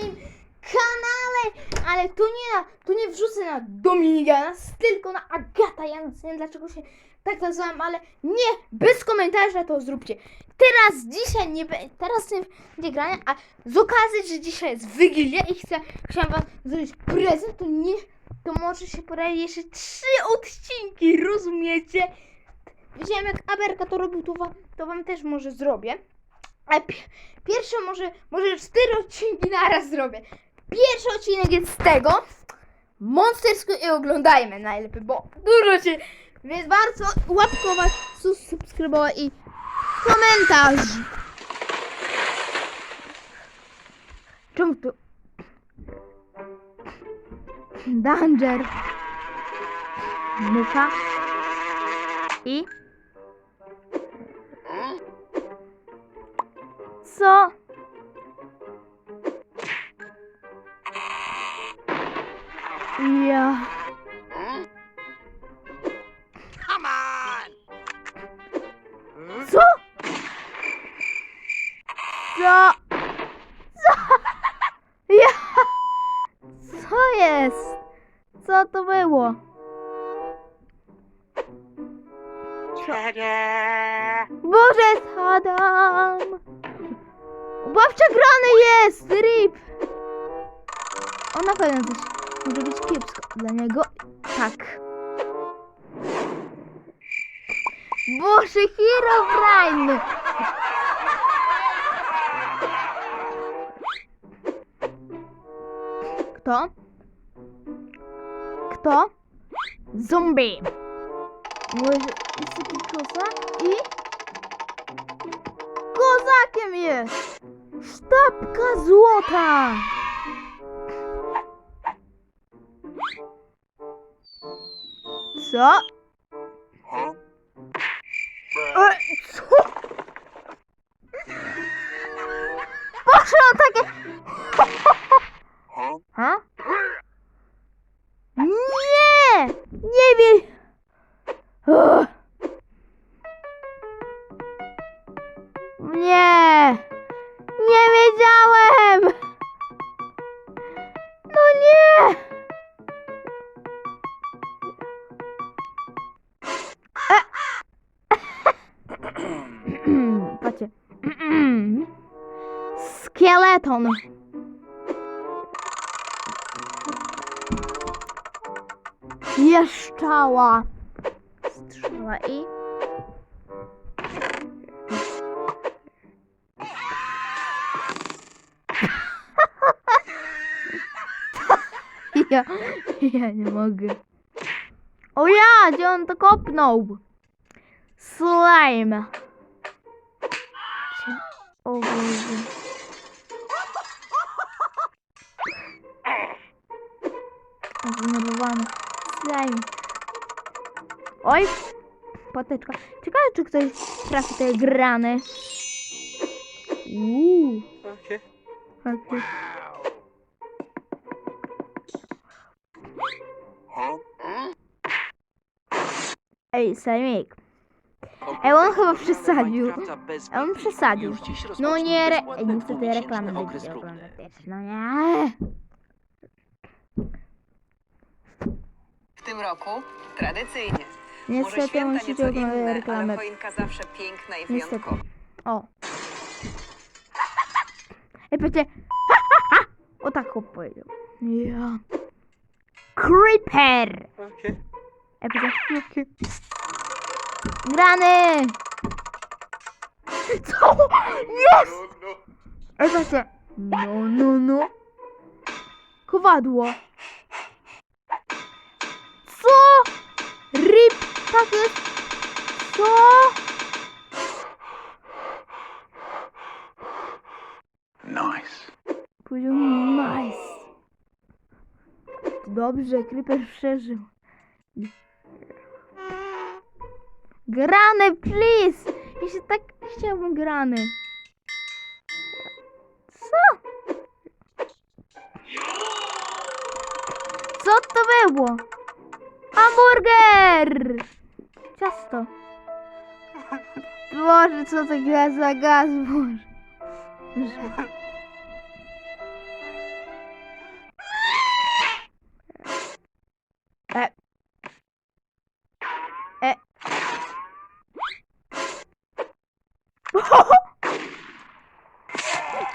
moim kanale, ale to nie na, to nie wrzucę na Dominika tylko na Agata Jans. Nie wiem dlaczego się tak nazwałam, ale nie, bez komentarza to zróbcie. Teraz dzisiaj nie teraz nie będzie grania, a z okazji, że dzisiaj jest Wigilia i chcę, chciałam wam zrobić prezent, to nie, to może się pojawi jeszcze trzy odcinki, rozumiecie? Jak Aberka to robił, to wam, to wam też może zrobię. Pierwsze może, może cztery odcinki naraz zrobię. Pierwszy odcinek jest z tego. Monstersko i oglądajmy najlepiej, bo dużo się. Więc bardzo łapkować, subskrybować i komentarz. Czemu tu? Danger. Mucha. I? Co? Ja. Co? Co? Co? Ja. Co jest? Co to było? Ta-da! Boże, Adam! Babcia grany jest! RIP! On na pewno coś może być kiepsko dla niego. Tak. Boże, Hero Brain! Kto? Kto? Zombie! Może jest taki kozak i... Kozakiem jest! Sztabka złota! Co? E, co? On takie... Skeleton. Jeszczała. Strzała i... Ja, ja nie mogę. O ja, gdzie on to kopnął? Slime. O Boże. Zdenerwowany. Slime. Oj, poteczka. Ciekawe, czy ktoś trafi te grany. Uuu, Okay. Ej, Slimik. Ej, on chyba przesadził. A on przesadził. No nie, re... Ej, niestety reklamy będzie oglądać. No nie. Tym roku tradycyjnie. Może Niestety święta musicie nieco oglądać inne, ale reklamę. choinka zawsze piękna i Niestety. wyjątkowa. O. Ej, patrzcie. O tak opowiedział. Ja. Creeper. Okay. Ej, patrzcie. Grany. Co? Jest! No, no. Ej, patrzcie. No, no, no. Kowadło. Rip. Tak jest. Co? Nice. Powiedział nice. Dobrze, Creeper przeżył. Grane, please! Ja się tak chciałbym grany. Co? Co to było? hamburger! Ciasto. Boże, co to gra za gaz, Boże. E. E.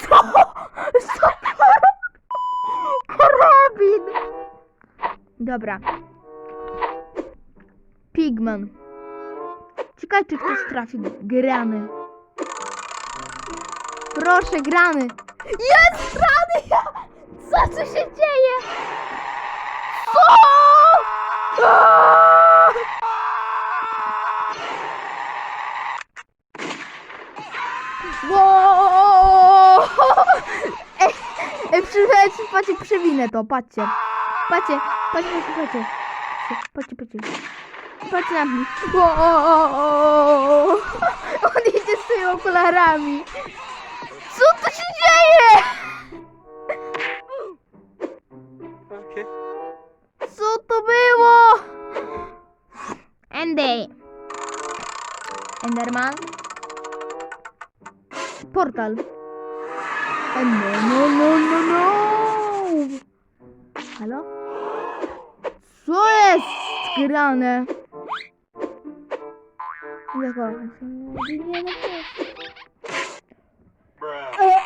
Co? Co? Karabin! Dobra. Ciekawe, czy ktoś trafi grany. Proszę, grany. Jest grany! Ja... Co tu się dzieje? Co? Aaaa! Wow! Ej, ej, przy- patrzcie, przewinę to, patrzcie. Patrzcie, patrzcie, patrzcie, patrzcie. Patrzcie, patrzcie. Mnie. Wow! On idzie z tymi okularami. Co tu się dzieje? Co to było? Andy. Enderman. Portal. E, No, no, no, no, no. Halo? Co jest grane? Dobra, nie, no, Bruh. E.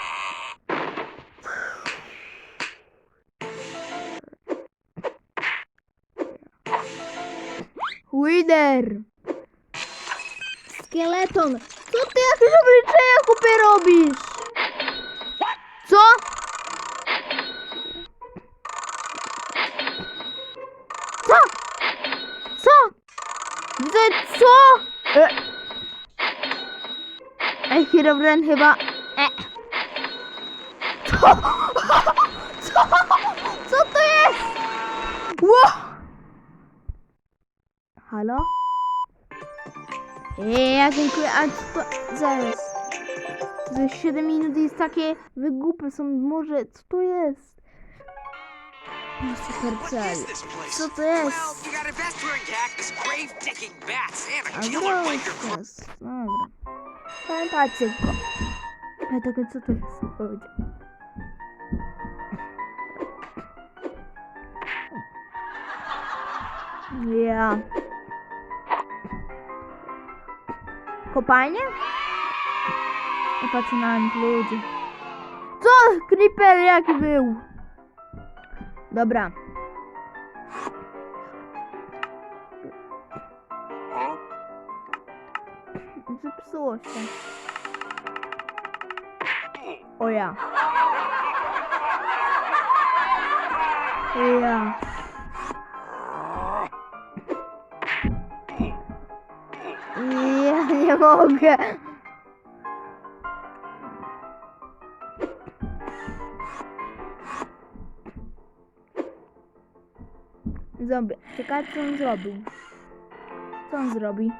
Wither! Skeleton! Co ty jakieś obliczenia kupy robisz? Co? Co? Co? Ty co? E. Ej, Herobrine chyba... E. Co? Co? Co to jest? Ło! Halo? Ej, ja dziękuję, a to... Zaraz. Za 7 minut jest takie wygupy są, może... Co to jest? No, super cel. Co to jest? a gross jest. Dobra. Pamiętajcie go. Ja tego co to jest? Powiedział. Ja. Kopalnie? I patrzę na ludzi. Co? Creeper jaki był? Dobra. Zepsuło się. O ja. Ja. Ja nie mogę. Zombie. Czekaj, co on zrobił. Co on zrobi?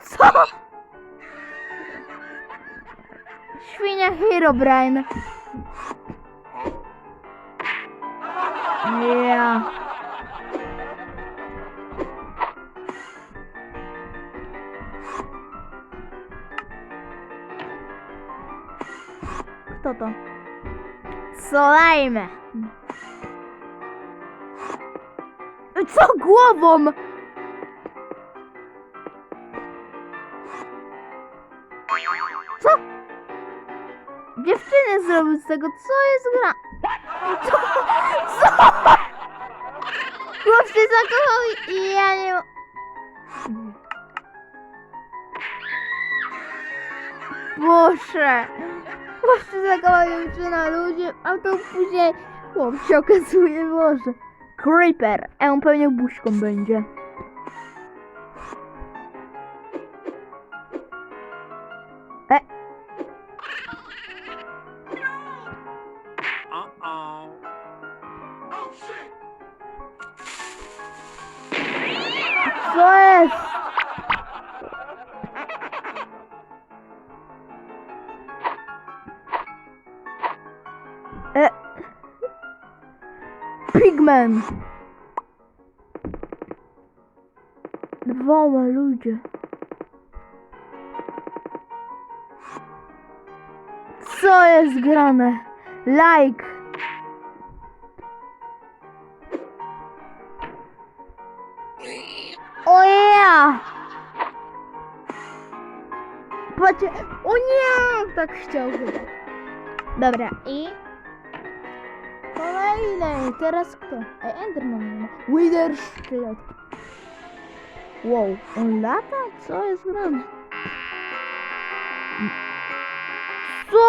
Co? Świnia. Ja. Kto to? Co głową? Co? Dziewczyny zrobił z tego, co jest gra? Co? Co? Chłop zakochał i ja nie... Boże! Się zakochał dziewczyna ludzie, a to później chłop się okazuje, Boże. Creeper, a on pewnie buźką będzie. Pigman. Dwoma ludzie. Co jest grane? Like. O ja! Patrzcie, o nie! Tak chciał chyba. Dobra, i... Kolejny, teraz kto? Ej, Enderman ma. Wither szkielet. Wow, on lata? Co jest grane? Co?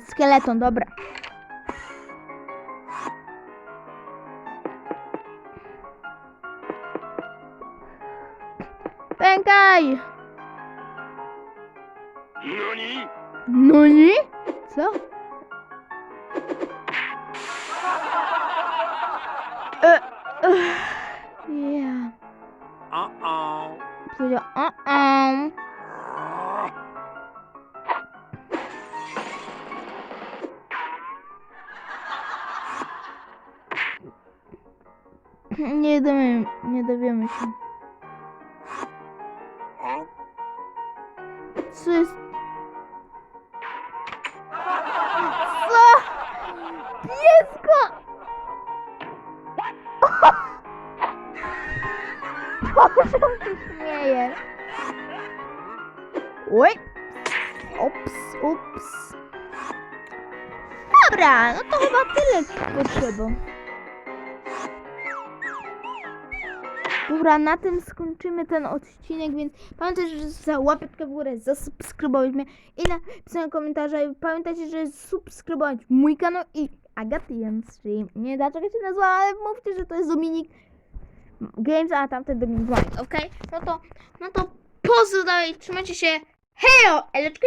Skeleton, dobra. Jest? Co? Piesko! Boże, on się śmieje. Oj. Ups, ups. Dobra, no to chyba tyle potrzeba. Dobra, na tym skończymy ten odcinek, więc pamiętajcie, że za łapeczkę w górę, zasubskrybować mnie i napisać komentarza i pamiętajcie, że subskrybować mój kanał i Agaty Stream. Nie dlaczego się nazywa, ale mówcie, że to jest Dominik Games, a tamten Dominik Mike, okej? No to, no to pozdro dalej, trzymajcie się, hejo, eleczki,